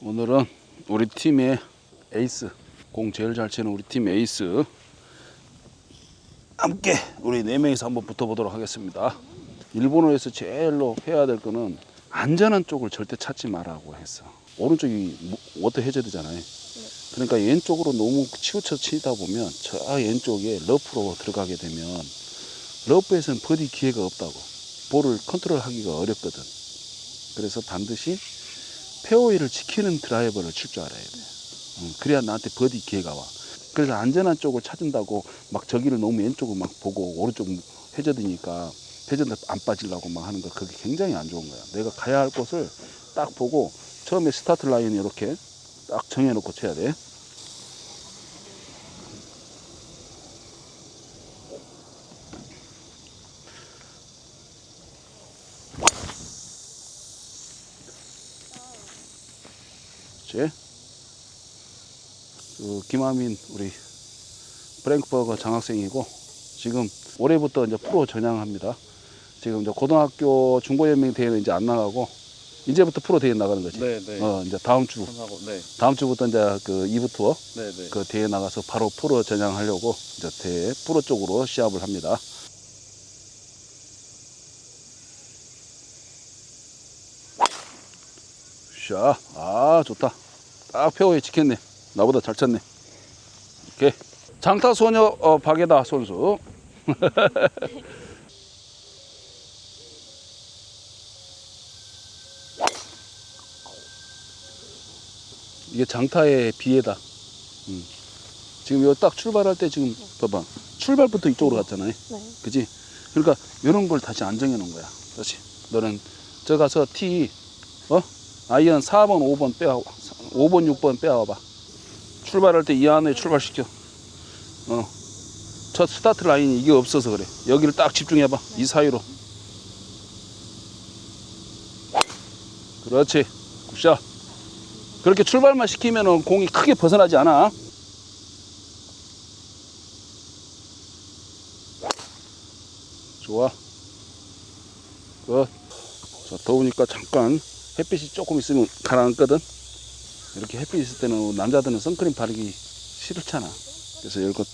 오늘은 우리 팀의 에이스 공 제일 잘 치는 우리 팀 에이스 함께 우리 네 명이서 한번 붙어보도록 하겠습니다. 일본어에서 제일로 해야 될 거는 안전한 쪽을 절대 찾지 말라고 했어. 오른쪽이 뭐- 워터 해저드잖아요. 그러니까 왼쪽으로 너무 치우쳐 치다 보면 저 왼쪽에 러프로 들어가게 되면 러프에서는 버디 기회가 없다고. 볼을 컨트롤하기가 어렵거든. 그래서 반드시 페어웨이를 지키는 드라이버를 칠 줄 알아야 돼. 음, 그래야 나한테 버디 기회가 와. 그래서 안전한 쪽을 찾은다고 막 저기를 너무 왼쪽을 막 보고 오른쪽 해저드니까 해저드 안 빠지려고 막 하는 거 그게 굉장히 안 좋은 거야. 내가 가야 할 곳을 딱 보고 처음에 스타트 라인 이렇게 딱 정해놓고 쳐야 돼. 제 그 김하민 우리 프랭크버거 장학생이고 지금 올해부터 이제 프로 전향합니다. 지금 이제 고등학교 중고연맹 대회는 이제 안 나가고 이제부터 프로 대회 나가는 거지. 네, 네. 어 이제 다음 주 하고 네, 다음 주부터 이제 그 2부 투어 네, 네. 그 대회 나가서 바로 프로 전향하려고 이제 대회 프로 쪽으로 시합을 합니다. 샤, 아 좋다. 딱 페어웨이 지켰네. 나보다 잘 쳤네. 오케이. 장타 소녀 어, 박예다 선수. 이게 장타의 비애다. 음. 지금 여기 딱 출발할 때 지금 봐봐. 출발부터 이쪽으로 갔잖아요. 네. 그지? 그러니까 이런 걸 다시 안정해 놓은 거야. 다시. 너는 저 가서 T, 어? 아이언 4번, 5번 빼와, 5번, 6번 빼와 봐. 출발할 때 이 안에 출발시켜. 어. 첫 스타트 라인이 이게 없어서 그래. 여기를 딱 집중해봐. 이 사이로. 그렇지. 굿샷. 그렇게 출발만 시키면 공이 크게 벗어나지 않아. 좋아. 끝. 자, 더우니까 잠깐 햇빛이 조금 있으면 가라앉거든. 이렇게 햇빛 있을 때는 남자들은 선크림 바르기 싫잖아. 그래서 이거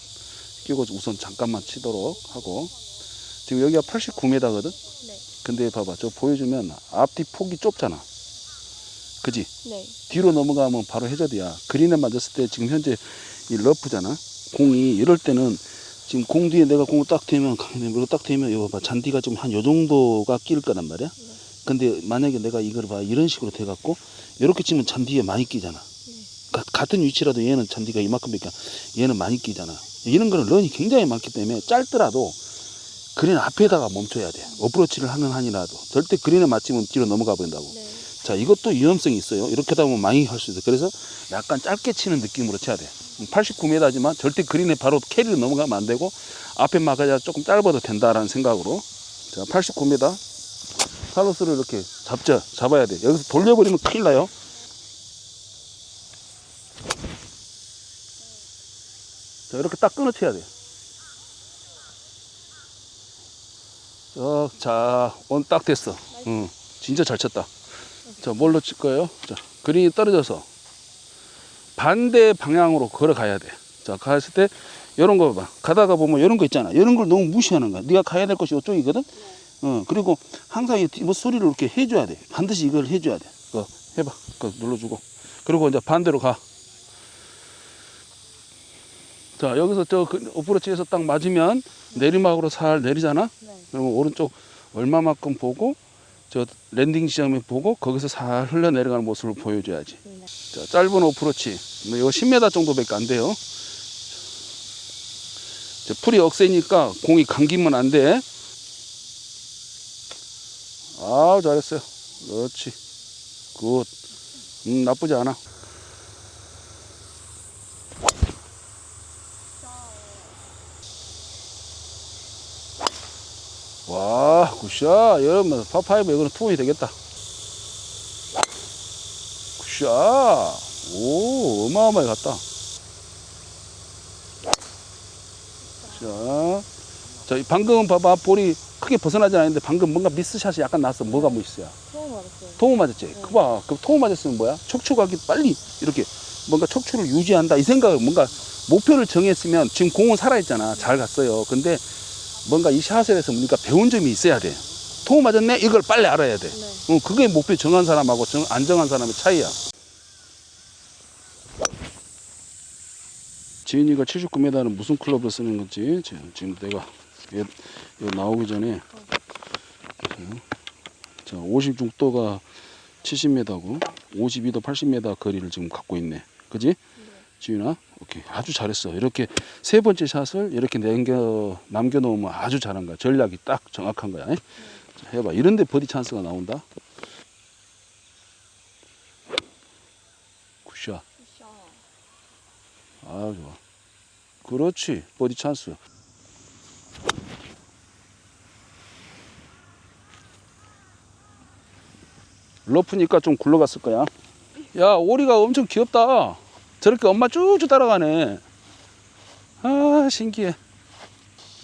끼고 우선 잠깐만 치도록 하고. 지금 여기가 89m거든. 네. 근데 봐봐, 저 보여주면 앞뒤 폭이 좁잖아. 그지? 네. 뒤로 넘어가면 바로 해저드야. 그린에 맞았을 때 지금 현재 이 러프잖아. 공이 이럴 때는 지금 공 뒤에 내가 공을 딱 대면 이거 딱 대면 이거 봐 잔디가 좀한요 정도가 낄 거란 말이야. 근데 만약에 내가 이걸 봐 이런 식으로 돼갖고 이렇게 치면 잔디에 많이 끼잖아. 가- 같은 위치라도 얘는 잔디가 이만큼밖에 안- 얘는 많이 끼잖아. 이런 거는 런이 굉장히 많기 때문에 짧더라도 그린 앞에다가 멈춰야 돼. 어프로치를 하는 한이라도 절대 그린에 맞추면 뒤로 넘어가 버린다고. 네. 자, 이것도 위험성이 있어요. 이렇게 하다 보면 많이 할 수 있어. 그래서 약간 짧게 치는 느낌으로 쳐야 돼. 89m지만 절대 그린에 바로 캐리를 넘어가면 안 되고 앞에 막아야 조금 짧아도 된다라는 생각으로. 자, 89m. 팔로스를 이렇게 잡자, 잡아야 돼. 여기서 돌려버리면 큰일 나요. 자, 이렇게 딱 끊어쳐야 돼. 어, 자, 온딱 됐어. 응, 진짜 잘 쳤다. 자, 뭘로 칠 거예요? 자, 그린이 떨어져서 반대 방향으로 걸어가야 돼. 자, 갔을 때 이런 거 봐. 가다가 보면 이런 거 있잖아. 이런 걸 너무 무시하는 거야. 네가 가야 될 곳이 이쪽이거든. 어, 그리고 항상 이뭐 소리를 이렇게 해줘야 돼. 반드시 이걸 해줘야 돼. 그거 해봐. 그거 눌러주고. 그리고 이제 반대로 가. 자, 여기서 저그 어프로치에서 딱 맞으면 내리막으로 살 내리잖아. 네. 그러면 오른쪽 얼마만큼 보고 저 랜딩 지점에 보고 거기서 살 흘러 내려가는 모습을 보여줘야지. 네. 자, 짧은 어프로치. 뭐 이거 10m 정도밖에 안 돼요. 자, 풀이 억세니까 공이 감기면 안 돼. 아, 잘했어요. 그렇지. 굿. 음, 나쁘지 않아. 와, 굿샷. 여러분, 파파이브 이거는 투혼이 되겠다. 굿샷. 오, 어마어마하게 갔다. 자, 자, 이 방금은 봐봐. 볼이 크게 벗어나진 않는데 방금 뭔가 미스샷이 약간 났어. 뭐가 미스야? 처음 알았어요. 토우 맞았지? 네. 그봐. 그 토우 맞았으면 뭐야? 척추각이 빨리 이렇게 뭔가 척추를 유지한다. 이 생각을 뭔가 목표를 정했으면 지금 공은 살아있잖아. 잘 갔어요. 근데 뭔가 이 샷에 대해서 우리가 배운 점이 있어야 돼. 토우 맞았네? 이걸 빨리 알아야 돼. 네. 어, 그게 목표 정한 사람하고 정, 안 정한 사람의 차이야. 지인이가 79m는 무슨 클럽을 쓰는 건지 지금 내가 얘, 얘 나오기 전에 자 56도가 70m고 52도 80m 거리를 지금 갖고 있네. 그지? 지윤아, 오케이 아주 잘했어. 이렇게 세 번째 샷을 이렇게 남겨 남겨 놓으면 아주 잘한 거야. 전략이 딱 정확한 거야. 자, 해봐. 이런데 버디 찬스가 나온다. 굿샷. 아 좋아. 그렇지. 버디 찬스. 러프니까 좀 굴러갔을 거야. 야 오리가 엄청 귀엽다. 저렇게 엄마 쭉쭉 따라가네. 아 신기해.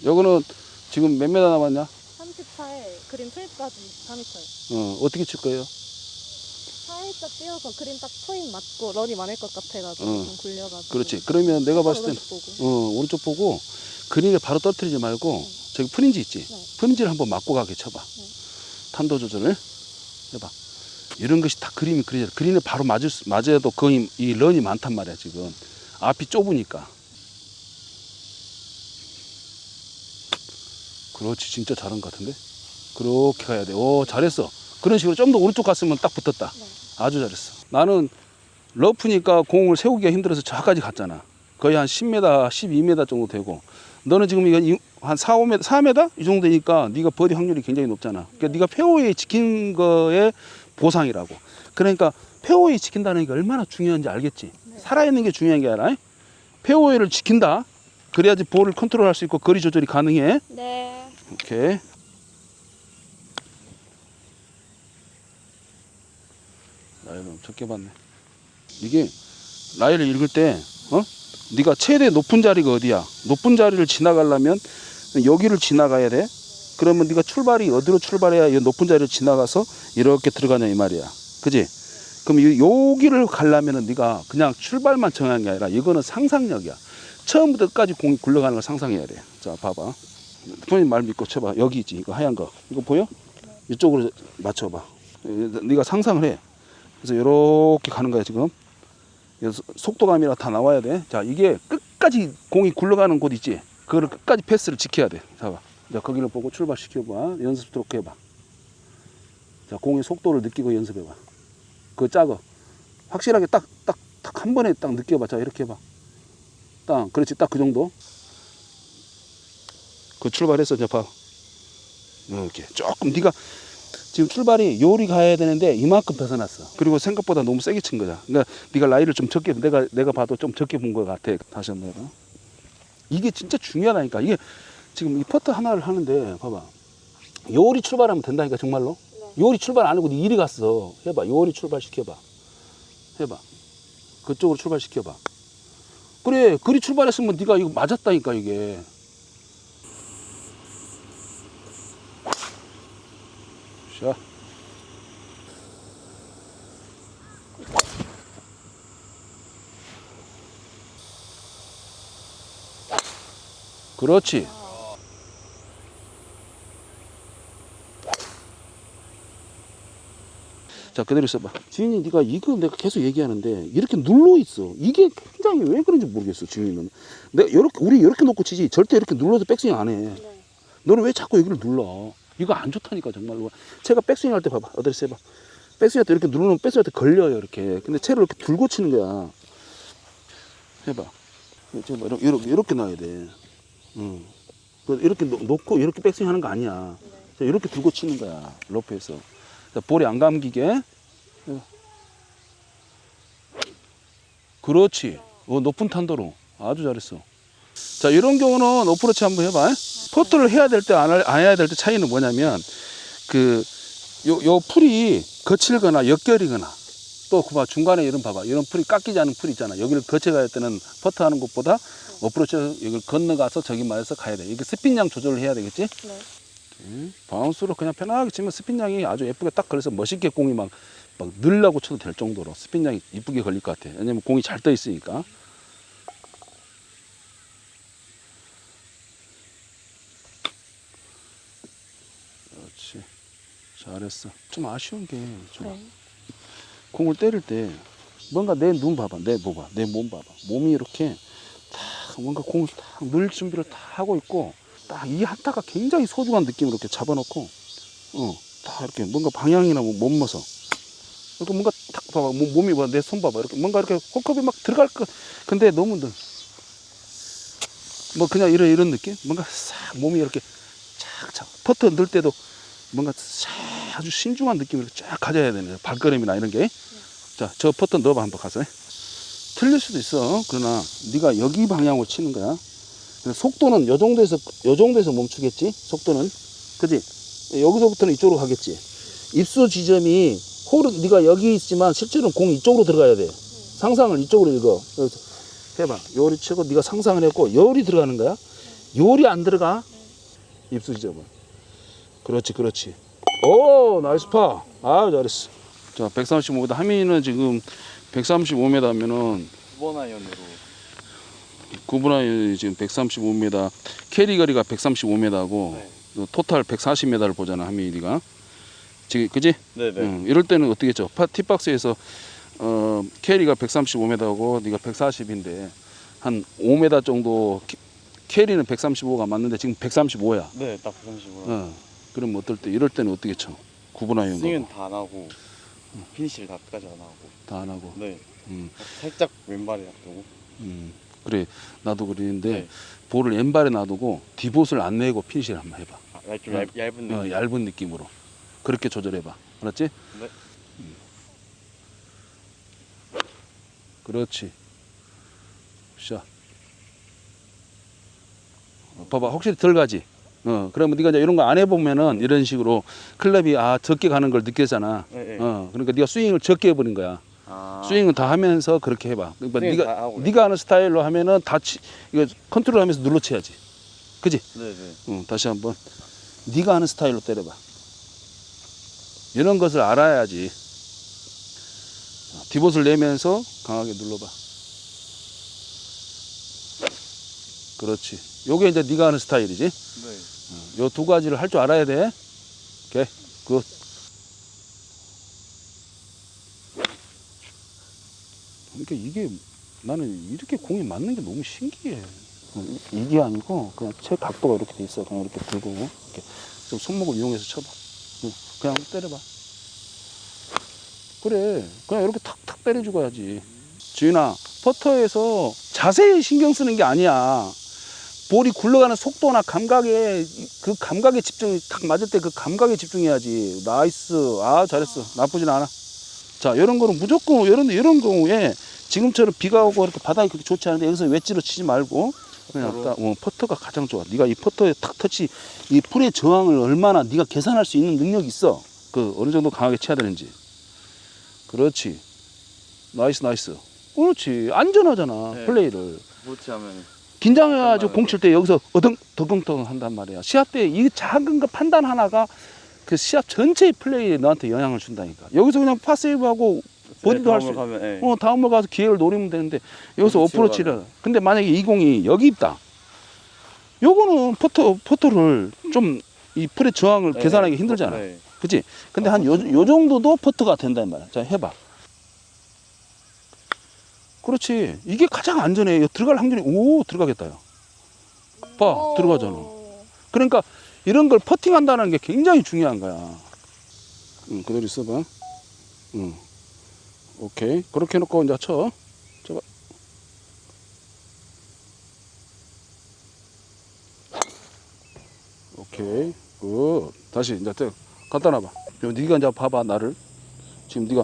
요거는 지금 몇 메다 남았냐? 34에 그린 풀까지 4m요. 어 어떻게 칠 거예요? 살짝 뛰어서 그린 딱 포인 맞고 런이 많을 것 같아가지고 어. 좀 굴려가지고. 그렇지. 그러면 내가 봤을 때는 오른쪽 보고. 어, 오른쪽 보고 그린을 바로 떨어뜨리지 말고 저기 프린지 있지? 네. 프린지를 한번 맞고 가게 쳐봐. 네. 탄도 조절을 해봐. 이런 것이 다 그림이 그려져. 그린을 바로 맞을 수, 맞아도 거의 이 런이 많단 말이야 지금. 앞이 좁으니까. 그렇지 진짜 잘한 것 같은데. 그렇게 가야 돼. 오 잘했어. 그런 식으로 좀 더 오른쪽 갔으면 딱 붙었다. 네. 아주 잘했어. 나는 러프니까 공을 세우기가 힘들어서 저까지 갔잖아. 거의 한 10m, 12m 정도 되고. 너는 지금 이거 이- 한 4, 5m, 4m 이 정도 되니까 네가 버디 확률이 굉장히 높잖아. 그러니까 네가 페어웨이 지킨 거의 보상이라고. 그러니까 페어웨이 지킨다는 게 얼마나 중요한지 알겠지. 네. 살아있는 게 중요한 게 아니라 페어웨이를 지킨다. 그래야지 볼을 컨트롤할 수 있고 거리 조절이 가능해. 네. 오케이. 라이를 너무 적게 봤네. 이게 라이를 읽을 때, 어? 네가 최대 높은 자리가 어디야? 높은 자리를 지나가려면 여기를 지나가야 돼. 그러면 네가 출발이 어디로 출발해야 이 높은 자리를 지나가서 이렇게 들어가냐 이 말이야. 그지? 그럼 이- 여기를 가려면은 네가 그냥 출발만 정한 게 아니라 이거는 상상력이야. 처음부터 끝까지 공이 굴러가는 걸 상상해야 돼. 자, 봐봐. 부모님 말 믿고 쳐봐. 여기 있지. 이거 하얀 거. 이거 보여? 이쪽으로 맞춰봐. 네가 상상을 해. 그래서 이렇게 가는 거야 지금. 속도감이라 다 나와야 돼. 자, 이게 끝까지 공이 굴러가는 곳 있지. 그거를 끝까지 패스를 지켜야 돼. 자, 봐. 자, 거기를 보고 출발시켜봐. 연습 스트로크 해봐. 자, 공의 속도를 느끼고 연습해봐. 그거 작어. 확실하게 딱, 딱, 딱 한 번에 딱 느껴봐. 자, 이렇게 해봐. 딱, 그렇지. 딱 그 정도. 그 출발했어. 자, 봐. 이렇게. 조금 네가 지금 출발이 요리 가야 되는데 이만큼 벗어났어. 그리고 생각보다 너무 세게 친 거야. 그러니까 네가 라이를 좀 적게 내가 내가 봐도 좀 적게 본 것 같아. 다시 한번 해봐. 이게 진짜 중요하다니까. 이게 지금 이 퍼트 하나를 하는데 봐봐. 요리 출발하면 된다니까 정말로. 요리 출발 안 하고 네 이리 갔어. 해봐. 요리 출발 시켜봐. 해봐. 그쪽으로 출발 시켜봐. 그래. 그리 출발했으면 네가 이거 맞았다니까 이게. 자. 그렇지. 자 그대로 있어봐. 주인이 네가 이거 내가 계속 얘기하는데 이렇게 눌러 있어. 이게 굉장히 왜 그런지 모르겠어. 주인은. 내가 이렇게 우리 이렇게 놓고 치지 절대 이렇게 눌러서 백스윙 안 해. 네. 너는 왜 자꾸 여기를 눌러? 이거 안 좋다니까 정말로. 제가 백스윙 할 때 봐봐. 어드레스 해봐. 백스윙 할 때 이렇게 누르면 백스윙 할 때 걸려요 이렇게. 근데 채를 이렇게 들고 치는 거야. 해봐. 지금 이렇게 이렇게, 이렇게 놔야 돼. 응. 그 이렇게 놓- 놓고 이렇게 백스윙 하는 거 아니야. 자, 이렇게 들고 치는 거야. 러프에서. 자, 볼이 안 감기게. 그렇지. 어, 높은 탄도로. 아주 잘했어. 자, 이런 경우는 어프로치 한번 해봐. 포트를 해야 될 때, 안, 할- 안 해야 될 때 차이는 뭐냐면, 그, 요, 요 풀이 거칠거나 역결이거나, 또 그봐 중간에 이런 봐봐. 이런 풀이 깎이지 않은 풀이 있잖아. 여기를 거쳐갈 때는 퍼트 하는 것보다 어프로치 여기를 건너가서 저기 말해서 가야 돼. 이게 스핀량 조절을 해야 되겠지? 네. 응? 바운스로 그냥 편하게 치면 스핀량이 아주 예쁘게 딱 걸려서 멋있게 공이 막, 막 늘라고 쳐도 될 정도로 스핀량이 이쁘게 걸릴 것 같아. 왜냐면 공이 잘 떠 있으니까. 그렇지. 잘했어. 좀 아쉬운 게, 좀 네. 공을 때릴 때 뭔가 내 눈 봐봐, 내 봐봐, 내 몸 봐봐. 몸이 이렇게 딱 뭔가 공을 딱 넣을 준비를 다 하고 있고 딱 이 한타가 굉장히 소중한 느낌으로 이렇게 잡아놓고 어, 다 이렇게 뭔가 방향이나 뭐 몸모서 이렇게 뭔가 딱 봐봐, 몸- 몸이 봐, 내 손 봐봐, 이렇게 뭔가 이렇게 홀컵이 막 들어갈 거, 근데 너무 늘. 뭐 그냥 이런 이런 느낌? 뭔가 싹 몸이 이렇게 착착 퍼터 넣을 때도 뭔가 싹 아주 신중한 느낌을 쫙 가져야 되네. 발걸음이나 이런 게. 자, 저 퍼터 넣어봐 한번 가서. 틀릴 수도 있어. 그러나 네가 여기 방향으로 치는 거야. 속도는 요 정도에서 요 정도에서 멈추겠지. 속도는 그지. 여기서부터는 이쪽으로 가겠지. 입수 지점이 홀은 네가 여기 있지만 실제로는 공이 이쪽으로 들어가야 돼. 상상을 이쪽으로 읽어. 해봐. 요리 치고 네가 상상을 했고 요리 들어가는 거야. 요리 안 들어가. 입수 지점은. 그렇지, 그렇지. 오, 나이스 파. 아, 잘했어. 자, 135m. 하민이는 지금 135m면은 9번 아이언으로 9분의 지금 135m, 캐리 거리가 135m고 네. 토탈 140m를 보잖아, 하민이가. 지금 그지? 네네 응, 이럴 때는 어떻게? 파 티박스에서 어, 캐리가 135m고 네가 140인데 한 5m 정도 캐- 캐리는 135가 맞는데 지금 135야. 네 딱 135로 어. 그럼 어떨 때 이럴 때는 어떻게 쳐? 9분의 스윙은 0거 다안 하고 피니시를 다 끝까지 안 하고 다 안 하고. 네 음, 살짝 왼발에 놔두고 음. 그래 나도 그러는데 네. 볼을 왼발에 놔두고 디봇을 안 내고 피니시를 한번 해봐. 아, 얇- 좀 어. 얇, 얇은 느낌 어, 얇은 느낌으로 그렇게 조절해봐. 알았지? 네. 음. 그렇지. 샷. 어, 봐봐, 확실히 덜 가지. 어, 그러면 네가 이제 이런 거 안 해보면은 이런 식으로 클럽이 아 적게 가는 걸 느꼈잖아. 네, 네. 어, 그러니까 네가 스윙을 적게 해버린 거야. 아, 스윙은 다 하면서 그렇게 해봐. 그러니까 스윙 네가 다 하고 네가 하는 스타일로 하면은 다 치, 이거 컨트롤하면서 눌러 쳐야지. 그지? 네네 응, 다시 한번 네가 하는 스타일로 때려봐. 이런 것을 알아야지. 디봇을 내면서 강하게 눌러봐. 그렇지. 요게 이제 네가 하는 스타일이지. 네 요 두 가지를 할 줄 알아야 돼. 오케이. 굿. 그러니까 이게 나는 이렇게 공이 맞는 게 너무 신기해. 어, 이- 이게 아니고 그냥 채 각도가 이렇게 돼 있어. 그냥 이렇게 들고 이렇게 좀 손목을 이용해서 쳐봐. 응, 그냥 때려봐. 그래. 그냥 이렇게 탁탁 때려주고 야지. 지윤아, 퍼터에서 자세히 신경 쓰는 게 아니야. 볼이 굴러가는 속도나 감각에 그 감각에 집중 딱 맞을 때 그 감각에 집중해야지. 나이스. 아 잘했어. 나쁘진 않아. 자 이런 거는 무조건 이런 이런 경우에 지금처럼 비가 오고 이렇게 바닥이 그렇게 좋지 않은데 여기서 웨지로 치지 말고 그냥? 딱 어, 퍼터가 가장 좋아. 네가 이 퍼터에 탁 터치 이 풀의 저항을 얼마나 네가 계산할 수 있는 능력이 있어. 그 어느 정도 강하게 쳐야 되는지. 그렇지. 나이스 나이스. 그렇지. 안전하잖아 네. 플레이를. 그렇지 하면 긴장해가지고 공 칠 때 여기서 어덩 더덩더덩 한단 말이야. 시합 때 이 작은 거 판단 하나가 그 시합 전체의 플레이에 너한테 영향을 준다니까. 여기서 그냥 파세이브하고 버디도 할 수. 가면 네. 어 다음으로 가서 기회를 노리면 되는데 여기서 어프로치를. 근데 만약에 이 공이 여기 있다. 요거는 퍼터 퍼터를 좀 이 풀의 저항을 네, 계산하기 네. 힘들잖아. 네. 그치? 근데 한요요 정도도 퍼터가 된단 말이야. 자 해봐. 그렇지. 이게 가장 안전해. 이거 들어갈 확률이 오 들어가겠다. 요봐 오. 들어가잖아. 그러니까 이런 걸 퍼팅한다는 게 굉장히 중요한 거야. 응, 그대로 있어봐. 응. 오케이. 그렇게 해놓고 이제 쳐. 쳐봐. 오케이. 굿. 다시 이제 또 갖다 놔봐. 네가 이제 봐봐 나를. 지금 네가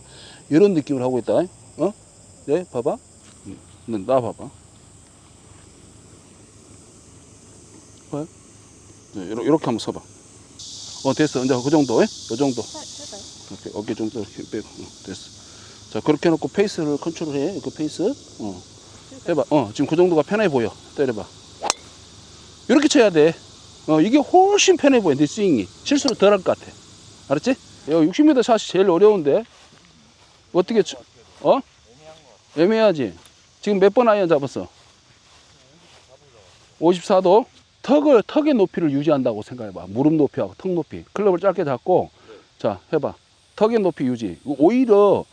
이런 느낌을 하고 있다. 어? 네, 봐봐. 응. 네, 나 봐봐. 봐요? 네, 이렇게, 이렇게 한번 서봐. 어, 됐어. 이제 그 정도, 예? 요 정도. 살- 살까요? 이렇게 어깨 정도 이렇게 빼고. 어, 됐어. 자, 그렇게 해놓고 페이스를 컨트롤해. 그 페이스. 어. 해봐. 어, 지금 그 정도가 편해 보여. 때려봐. 이렇게 쳐야 돼. 어, 이게 훨씬 편해 보여, 내 스윙이. 실수로 덜 할 것 같아. 알았지? 야, 60m 샷이 제일 어려운데. 어떻게, 쳐- 어? 애매하지? 지금 몇 번 아이언 잡았어? 54도? 턱을, 턱의 높이를 유지한다고 생각해봐. 무릎 높이하고 턱 높이. 클럽을 짧게 잡고, 자, 해봐. 턱의 높이 유지. 오히려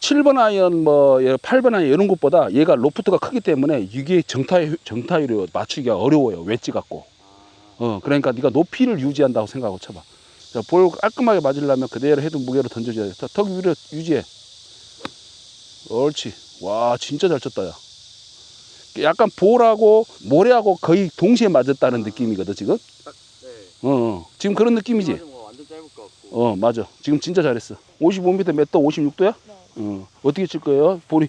7번 아이언, 뭐, 8번 아이언 이런 것보다 얘가 로프트가 크기 때문에 이게 정타율, 정타율이 맞추기가 어려워요. 웨지 갖고. 어, 그러니까 네가 높이를 유지한다고 생각하고 쳐봐. 자, 볼 깔끔하게 맞으려면 그대로 해도 무게로 던져줘야 돼. 자, 턱 위로 유지해. 옳지. 와, 진짜 잘 쳤다, 야. 약간 볼하고 모래하고 거의 동시에 맞았다는 느낌이거든, 지금? 네. 어, 어. 지금 그런 느낌이지? 맞으면 완전 짧을 것 같고. 어, 맞아. 지금 진짜 잘했어. 55m 몇 도? 56도야? 네. 어. 어떻게 칠 거예요? 볼이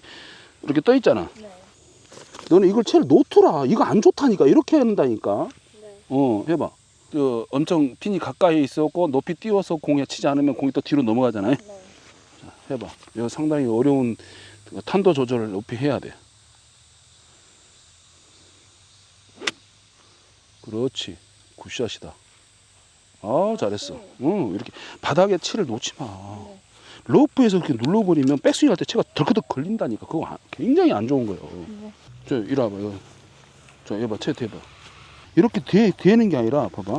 이렇게 떠 있잖아. 네. 너는 이걸 제일 놓더라. 이거 안 좋다니까. 이렇게 한다니까. 네. 어, 해봐. 그 엄청 핀이 가까이 있었고 높이 띄워서 공에 치지 않으면 공이 또 뒤로 넘어가잖아요. 네. 해봐. 이거 상당히 어려운 그 탄도 조절을 높이 해야 돼. 그렇지. 굿샷이다. 아, 잘했어. 응, 이렇게 바닥에 치를 놓지 마. 네. 로프에서 이렇게 눌러버리면 백스윙 할 때 채가 덜커덕 걸린다니까. 그거 아- 굉장히 안 좋은 거예요. 네. 저 이리 와봐. 이거. 저 해봐. 채트 해봐. 이렇게 되, 되는 게 아니라 봐봐.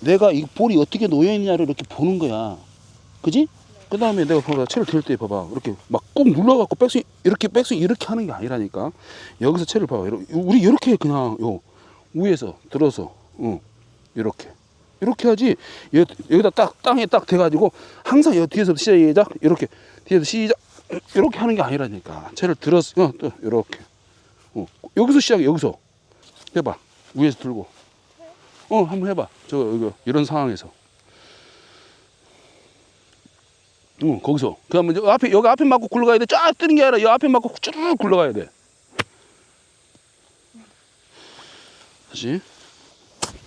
내가 이 볼이 어떻게 놓여 있냐를 이렇게 보는 거야. 그지? 그 다음에 내가 봐봐. 채를 들때 봐봐. 이렇게 막꾹 눌러갖고 백스윙 이렇게 백스윙 이렇게 하는 게 아니라니까. 여기서 채를 봐봐. 이렇게, 우리 이렇게 그냥 요 위에서 들어서 응. 이렇게. 이렇게 하지. 여, 여기다 딱 땅에 딱 대가지고 항상 여기 뒤에서 시작 이렇게 뒤에서 시작 이렇게 하는 게 아니라니까. 채를 들어서 어, 또 이렇게. 어, 여기서 시작해 여기서 해봐 위에서 들고 어 한번 해봐 저 이거 이런 상황에서 응 거기서 그 다음에 앞에 여기 앞에 맞고 굴러가야 돼쫙 뜨는 게 아니라 여기 앞에 맞고 쭉 굴러가야 돼 다시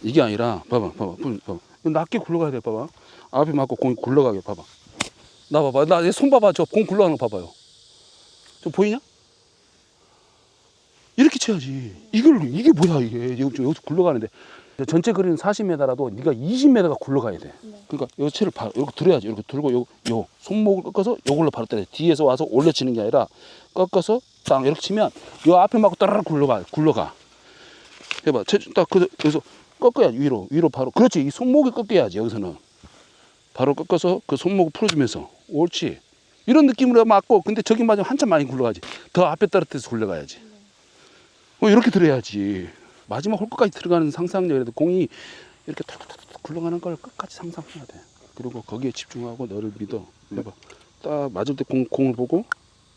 이게 아니라 봐봐 봐봐 분- 봐봐 낮게 굴러가야 돼 봐봐 앞에 맞고 공이 굴러가게 봐봐 나 봐봐 나 내 손 봐봐 저 공 굴러가는 거 봐봐요 저 보이냐? 이렇게 쳐야지. 이걸 이게 뭐야 이게 여기 여기서 굴러가는데 전체 그리는 40m라도 네가 20m가 굴러가야 돼. 네. 그러니까 요 채를 바, 이렇게 들어야지. 이렇게 들고 요, 요 손목을 꺾어서 요걸로 바로 때려. 뒤에서 와서 올려 치는 게 아니라 꺾어서 딱 이렇게 치면 요 앞에 맞고 따라락 굴러가 굴러가. 해봐. 채, 딱 그, 여기서 꺾어야지 위로 위로 바로. 그렇지. 이 손목을 꺾어야지 여기서는. 바로 꺾어서 그 손목을 풀어주면서 옳지. 이런 느낌으로 맞고 근데 저기 맞으면 한참 많이 굴러가지. 더 앞에 떨어뜨려서 굴러가야지. 어, 이렇게 들어야지. 마지막 홀까지 들어가는 상상력이라도 공이 이렇게 탁탁탁 굴러가는 걸 끝까지 상상해야 돼. 그리고 거기에 집중하고 너를 믿어. 해봐. 딱 맞을 때 공, 공을 보고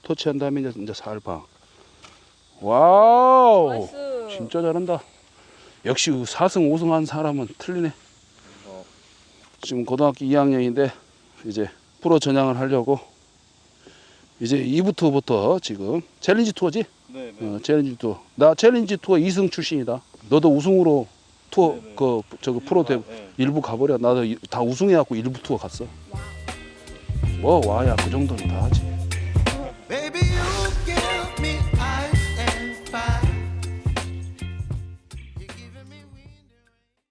터치한 다음에 이제, 이제 살 봐. 와우. 나이스. 진짜 잘한다. 역시 4승 5승 한 사람은 틀리네. 어. 지금 고등학교 2학년인데 이제 프로 전향을 하려고 이제 2부 투어부터 지금 챌린지 투어지? 네, 네. 어, 챌린지 투어. 나 챌린지 투어 2승 출신이다. 너도 우승으로 투어 네 네. 그 저거 프로 대 네. 일부 가버려. 나도 이- 다 우승해갖고 일부 투어 갔어. 뭐 와야 그 정도는 다 하지.